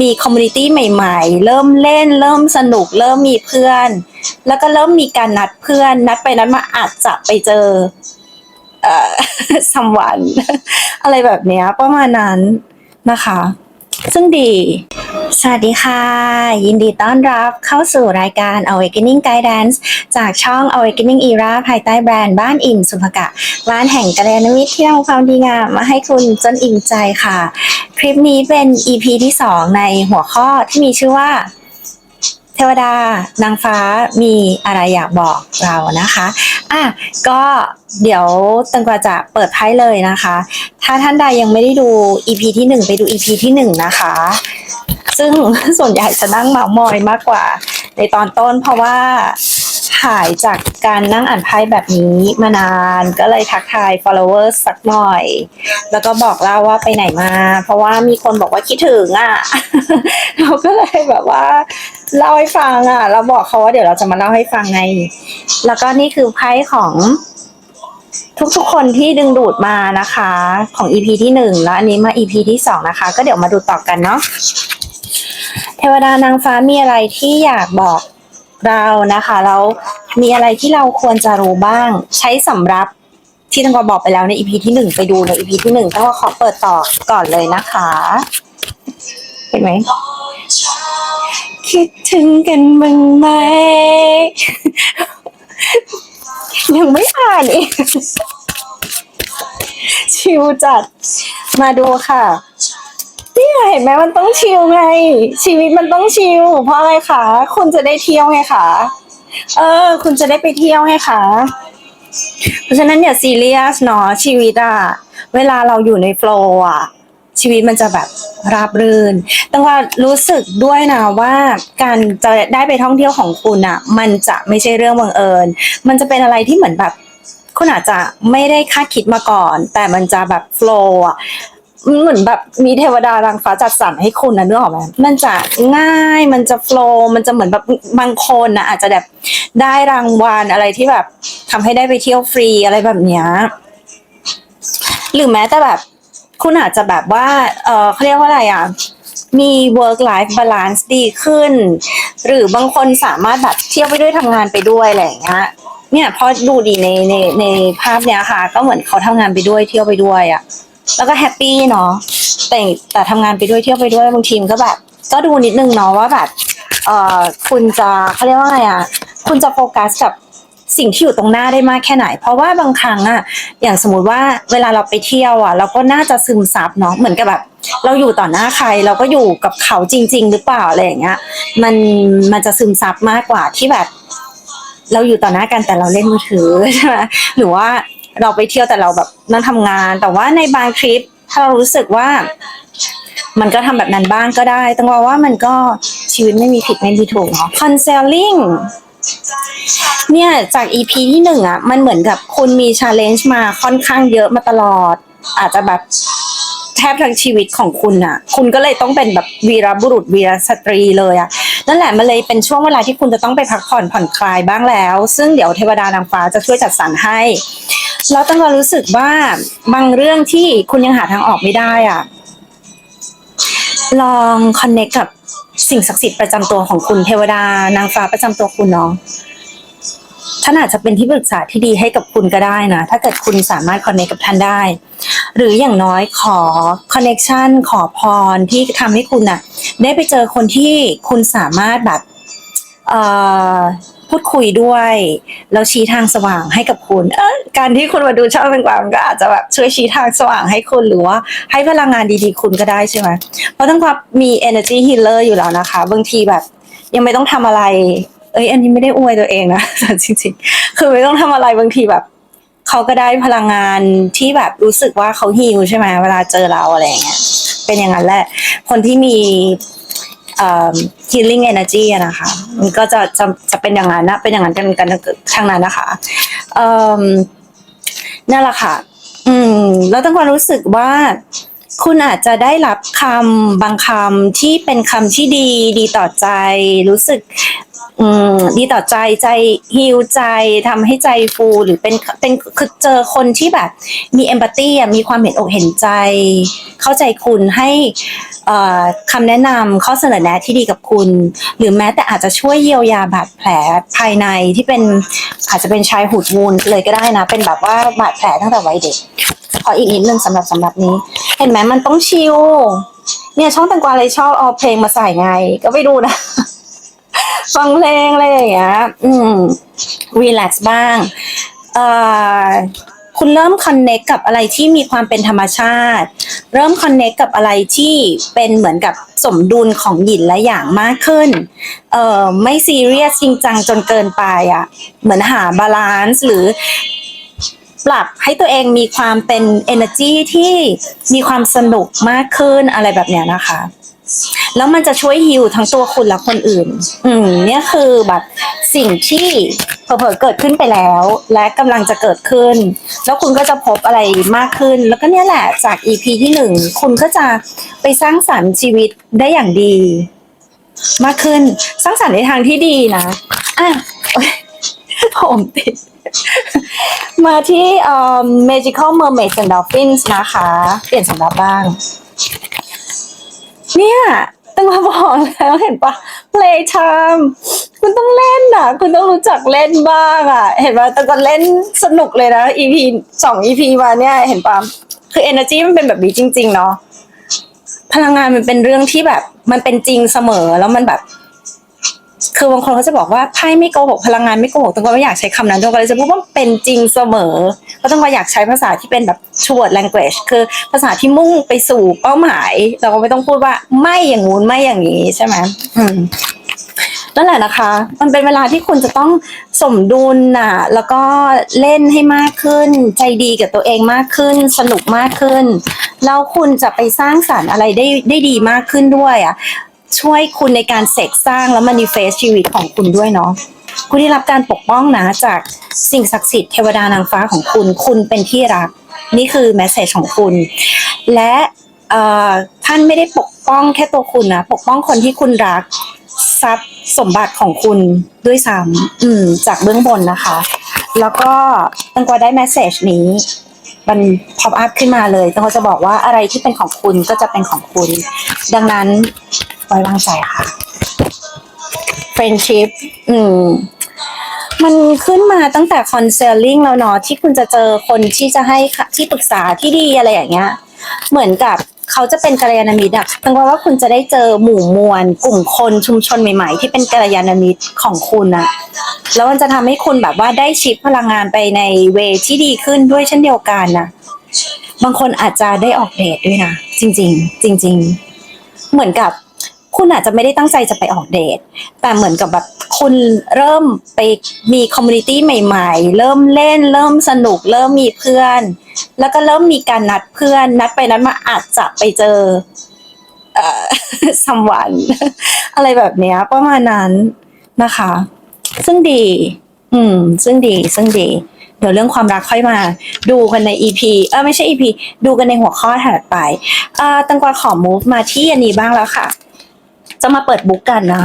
มีคอมมูนิตี้ใหม่ๆ เริ่มเล่น เริ่มสนุก เริ่มมีเพื่อน แล้วก็เริ่มมีการนัดเพื่อน นัดไปนัดมาอาจจะไปเจอ เอ่อ สัมวัน อะไรแบบเนี้ยประมาณนั้นนะคะ ซึ่งดี สวัสดีค่ะ ยินดีต้อนรับเข้าสู่รายการ Awakening Guidance จากช่อง Awakening Era ภายใต้แบรนด์บ้านอิ่มสุภกะ ร้านแห่งกระยาณมิตรที่นำความดีงามมาให้คุณจนอิ่มใจค่ะ คลิปนี้เป็น EP ที่ 2 ในหัวข้อที่มีชื่อว่า เทวดานางฟ้ามีอะไรอยากบอกเรานะคะอะก็เดี๋ยวตังกว่าจะเปิดไพ่เลยนะคะ ถ้าท่านใดยังไม่ได้ดู EP ที่ 1 ไปดู EP ที่ 1 นะคะ ซึ่งส่วนใหญ่จะนั่งเมามอยมากกว่าในตอนต้นเพราะว่า หายจากการนั่งอ่านไพ่แบบนี้มานาน ก็เลยทักทาย followers สักหน่อย แล้วก็บอกเล่าว่าไปไหนมา เพราะว่ามีคนบอกว่าคิดถึงอะ เราก็เลยแบบว่าเล่าให้ฟังอะ เราบอกเขาว่าเดี๋ยวเราจะมาเล่าให้ฟังไง แล้วก็นี่คือไพ่ของทุกๆคนที่ดึงดูดมานะคะ ของ EP ที่หนึ่งแล้วอันนี้มา EP ที่สองนะคะ ก็เดี๋ยวมาดูต่อกันเนาะเทวดานางฟ้ามีอะไรที่อยากบอก เรานะคะแล้วมีอะไรที่เราควรจะรู้บ้าง ใช้สำรับที่ตั้งก็บอกไปแล้วใน EP ที่หนึ่งไปดูใน EP ที่หนึ่งต้องขอเปิดต่อก่อนเลยนะคะ เห็นไหมคิดถึงกันบ้างไหม ยังไม่อ่านอีกชิวจัดมาดูค่ะ เนี่ยเห็นไหมมันต้องชิลไง ชีวิตมันต้องชิลเพราะอะไรคะคุณจะได้เที่ยวไงคะเออ คุณจะได้ไปเที่ยวไงคะเพราะฉะนั้นอย่าซีเรียสเนาะชีวิตอะเวลาเราอยู่ในโฟล์อะชีวิตมันจะแบบราบรื่น แต่ว่ารู้สึกด้วยนะว่าการจะได้ไปท่องเที่ยวของคุณอะมันจะไม่ใช่เรื่องบังเอิญ มันจะเป็นอะไรที่เหมือนแบบคุณอาจจะไม่ได้คาดคิดมาก่อน แต่มันจะแบบโฟล์อะ เหมือนแบบมีเทวดานางฟ้าจัดสรรให้คุณนะนึกออกไหมมันจะง่ายมันจะโฟล์มันจะเหมือนแบบบางคนนะอาจจะแบบได้รางวัลอะไรที่แบบทำให้ได้ไปเที่ยวฟรีอะไรแบบเนี้ยหรือแม้แต่แบบ คุณอาจจะแบบว่า เออเขาเรียกว่าอะไรอะมี work life balance ดีขึ้น หรือบางคนสามารถแบบเที่ยวไปด้วยทำงานไปด้วยอะไรอย่างเงี้ยเนี่ยพอดูดีในในในภาพเนี้ยค่ะ ก็เหมือนเขาทำงานไปด้วยเที่ยวไปด้วยอะ่ะ แล้วก็แฮปปี้เนาะแต่แต่ทำงานไปด้วยเที่ยวไปด้วยบางทีมก็แบบ ก็ดูนิดนึงเนาะว่าแบบเอ่อคุณจะเขาเรียกว่าไงอะคุณจะโฟกัสกับสิ่งที่อยู่ตรงหน้าได้มากแค่ไหน เพราะว่าบางครั้งอะอย่างสมมติว่าเวลาเราไปเที่ยวอะเราก็น่าจะซึมซับเนาะเหมือนกับแบบ เราอยู่ต่อหน้าใคร เราก็อยู่กับเขาจริง ๆ หรือเปล่าอะไรอย่างเงี้ย มันมันจะซึมซับมากกว่าที่แบบ เราอยู่ต่อหน้ากันแต่เราเล่นมือถือใช่ไหมหรือว่า เราไปเที่ยวแต่เราแบบนั่งทำงาน แต่ว่าในบางทริปถ้าเรารู้สึกว่า มันก็ทำแบบนั้นบ้างก็ได้แต่ว่าว่ามันก็ชีวิตไม่มีผิดไม่มีถูกเนาะคอนเซลลิ่งเนี่ยจาก EP ที่หนึ่งอะมันเหมือนกับคุณมีชาเลนจ์มาค่อนข้างเยอะมาตลอด อาจจะแบบแทบทั้งชีวิตของคุณอะคุณก็เลยต้องเป็นแบบวีรบุรุษวีรสตรีเลยอะนั่นแหละมันเลยเป็นช่วงเวลาที่คุณจะต้องไปพักผ่อนผ่อนคลายบ้างแล้ว ซึ่งเดี๋ยวเทวดานางฟ้าจะช่วยจัดสรรให้ แล้วต้องรู้สึกว่าบางเรื่องที่คุณยังหาทางออกไม่ได้อะ ลองคอนเนคกับสิ่งศักดิ์สิทธิ์ประจำตัวของคุณเทวดานางฟ้าประจำตัวคุณเนาะท่านอาจจะเป็นที่ปรึกษาที่ดีให้กับคุณก็ได้นะ ถ้าเกิดคุณสามารถคอนเนคกับท่านได้ หรืออย่างน้อยขอคอนเน t ชันขอพรที่ทำให้คุณน่ะได้ไปเจอคนที่คุณสามารถแบบเอ่อ พูดคุยด้วยแล้วชี้ทางสว่างให้กับคุณ เออการที่คุณมาดูช่องต่างๆมันก็อาจจะแบบช่วยชี้ทางสว่างให้คุณหรือว่าให้พลังงานดีๆคุณก็ได้ใช่ไหมเพราะทั้งความมี energy healer อยู่แล้วนะคะ บางทีแบบยังไม่ต้องทำอะไร เอ้ยอันนี้ไม่ได้อวยตัวเองนะจริงๆ คือไม่ต้องทำอะไรบางทีแบบเขาก็ได้พลังงานที่แบบรู้สึกว่าเขาฮิวใช่ไหมเวลาเจอเราอะไรอย่างเงี้ยเป็นอย่างนั้นแหละ คนที่มี healing energy อะนะคะ มันก็จะจะจะเป็นอย่างนั้นนะเป็นอย่างนั้นกันกันทางนั้นนะคะเอ่อนั่นแหละค่ะ อืม แล้วต้องความรู้สึกว่าคุณอาจจะได้รับคำบางคำที่เป็นคำที่ดีดีต่อใจรู้สึก อืมดีต่อใจใจฮิวใจทำให้ใจฟูหรือเป็นเป็นคือเจอคนที่แบบ มีเอมพัตตีอะมีความเห็นอกเห็นใจ เข้าใจคุณให้อ่อคำแนะนำข้อเสนอแนะที่ดีกับคุณ หรือแม้แต่อาจจะช่วยเยียวยาบาดแผลภายในที่เป็นอาจจะเป็นชายหูดวูนเลยก็ได้นะ เป็นแบบว่าบาดแผลตั้งแต่วัยเด็ก ขออีกนิดนึงสำหรับสำหรับนี้ เห็นไหมมันต้องชิลเนี่ยช่องแตงกวาเลยชอบเอาเพลงมาใส่ไง ก็ไปดูนะ ฟังเพลงอะไรอย่างเงี้ย อืมรีแลกซ์บ้างเอ่อคุณเริ่มคอนเน c t กับอะไรที่มีความเป็นธรรมชาติ เริ่มคอนเน c t กับอะไรที่เป็นเหมือนกับสมดุลของหยินและหยางมากขึ้น เอ่อไม่ซีเรียสจริงจังจนเกินไปอะ่ะ เหมือนหาบาลานซ์หรือปรับให้ตัวเองมีความเป็น energy ที่มีความสนุกมากขึ้นอะไรแบบเนี้ยนะคะ แล้วมันจะช่วยฮิวทั้งตัวคุณและคนอื่น อืมเนี่ยคือแบบสิ่งที่เผลอๆเกิดขึ้นไปแล้ว และกำลังจะเกิดขึ้น แล้วคุณก็จะพบอะไรมากขึ้น แล้วก็เนี่ยแหละจาก EP ที่หนึ่งคุณก็จะไปสร้างสรรค์ชีวิตได้อย่างดี มากขึ้นสร้างสรรค์ในทางที่ดีนะอะผมติดมาที่เอ่อ Magical Mermaids and Dolphins นะคะ เปลี่ยนสำรับบ้าง เนี่ย ต้องมาบอกแล้วเห็นปะ playtime คุณต้องเล่นน่ะ คุณต้องรู้จักเล่นบ้างอะ เห็นปะแต่ก็เล่นสนุกเลยนะ EP สอง EP มาเนี่ยเห็นปะคือ energy มันเป็นแบบนี้จริง ๆ เนาะพลังงานมันเป็นเรื่องที่แบบ มันเป็นจริงเสมอแล้วมันแบบ คือบางคนเขาจะบอกว่าไพ่ไม่โกหกพลังงานไม่โกหกต้องก็ไม่อยากใช้คำนั้นต้องก็เลยจะพูดว่าเป็นจริงเสมอก็ต้องก็อยากใช้ภาษาที่เป็นแบบ short language คือภาษาที่มุ่งไปสู่เป้าหมาย เราก็ไม่ต้องพูดว่าไม่อย่างงู้นไม่อย่างนี้ใช่ไหมอืมนั่นแหละนะคะ มันเป็นเวลาที่คุณจะต้องสมดุลน่ะ แล้วก็เล่นให้มากขึ้น ใจดีกับตัวเองมากขึ้น สนุกมากขึ้น แล้วคุณจะไปสร้างสรรค์อะไรได้ได้ดีมากขึ้นด้วยอะ ช่วยคุณในการเสกสร้างและ manifest ชีวิตของคุณด้วยเนาะคุณได้รับการปกป้องนะจากสิ่งศักดิ์สิทธิ์เทวดานางฟ้าของคุณ คุณเป็นที่รัก นี่คือแมสเซจของคุณ และท่านไม่ได้ปกป้องแค่ตัวคุณนะปกป้องคนที่คุณรักทรัพย์สมบัติของคุณด้วยซ้ำจากเบื้องบนนะคะ แล้วก็ตังกวาได้แมสเซจนี้มันพอปอัพขึ้นมาเลยตังกวาจะบอกว่าอะไรที่เป็นของคุณก็จะเป็นของคุณ ดังนั้น ไว้วางใจค่ะ friendship อืม มันขึ้นมาตั้งแต่คอนเซลลิ่งแล้วเนาะที่คุณจะเจอคนที่จะให้ที่ปรึกษาที่ดีอะไรอย่างเงี้ย เหมือนกับเขาจะเป็นกัลยาณมิตรอะตั้งว่าคุณจะได้เจอหมู่มวล กลุ่มคนชุมชนใหม่ ๆ ที่เป็นกัลยาณมิตรของคุณอะแล้วมันจะทำให้คุณแบบว่าได้ชิปพลังงานไปในเวที่ดีขึ้นด้วยเช่นเดียวกันนะบางคนอาจจะได้ออกเดทด้วยนะจริง ๆ จริง ๆ เหมือนกับ คุณอาจจะไม่ได้ตั้งใจจะไปออกเดท แต่เหมือนกับแบบคุณเริ่มไปมีคอมมูนิตี้ใหม่ ๆ เริ่มเล่น เริ่มสนุก เริ่มมีเพื่อน แล้วก็เริ่มมีการนัดเพื่อน นัดไปนัดมาอาจจะไปเจอเออสัมวันอะไรแบบเนี้ยประมาณนั้นนะคะ ซึ่งดี อืม ซึ่งดี ซึ่งดี เดี๋ยวเรื่องความรักค่อยมา ดูกันใน EP เออไม่ใช่ EP ดูกันในหัวข้อถัดไปเอ่อตังกวาขอ move มาที่อันนี้บ้างแล้วค่ะ จะมาเปิดบุ๊กกันนะ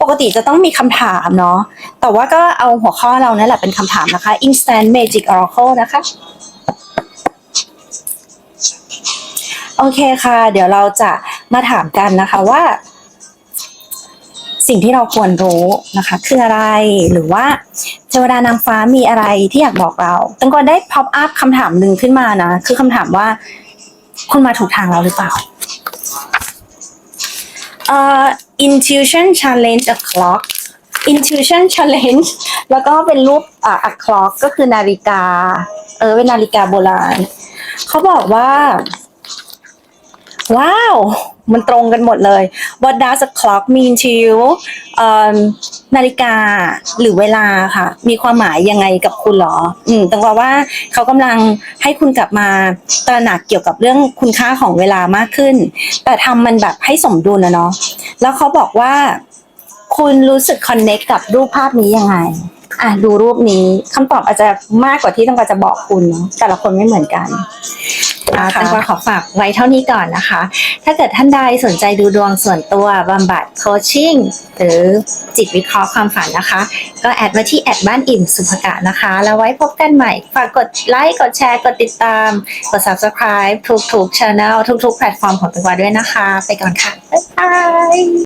ปกติจะต้องมีคำถามเนาะ แต่ว่าก็เอาหัวข้อเรานั่นแหละเป็นคำถามนะคะ Instant Magic Oracle นะคะ โอเคค่ะ เดี๋ยวเราจะมาถามกันนะคะว่า สิ่งที่เราควรรู้นะคะ คืออะไรหรือว่าเทวดานางฟ้ามีอะไรที่อยากบอกเราตั้งก่อนได้ pop up คำถามหนึ่งขึ้นมานะ คือคำถามว่า คุณมาถูกทางแล้วหรือเปล่า อ่อ intuition challenge a clock intuition challenge แล้วก็เป็นรูปอ่า a clock ก็คือนาฬิกา เออเป็นนาฬิกาโบราณ เขาบอกว่า ว้าว มันตรงกันหมดเลย What does a clock mean to you um นาฬิกาหรือเวลาค่ะ มีความหมายยังไงกับคุณเหรอ อืมตังว่าว่าเขากำลังให้คุณกลับมาตระหนักเกี่ยวกับเรื่องคุณค่าของเวลามากขึ้น แต่ทำมันแบบให้สมดุลนะเนาะแล้วเขาบอกว่า คุณรู้สึกคอนเน c t กับรูปภาพนี้ยังไงอะดูรูปนี้คำตอบอาจจะมากกว่าที่ต้องการจะบอกคุณเนาะแต่ละคนไม่เหมือนกัน นะคะแต่ว่าขอฝากไว้เท่านี้ก่อนนะคะ ถ้าเกิดท่านใดสนใจดูดวงส่วนตัวบำบัดโคชชิ่งหรือจิตวิเคราะห์ความฝันนะคะ ก็แอดมาที่แอดบ้านอิ่มสุภกะนะคะ แล้วไว้พบกันใหม่ ฝากกดไลค์ กดแชร์ กดติดตาม กด subscribe ทุกๆ channel ทุกๆ แพลตฟอร์มของตัวาด้วยนะคะ ไปก่อนค่ะ บ๊ายบาย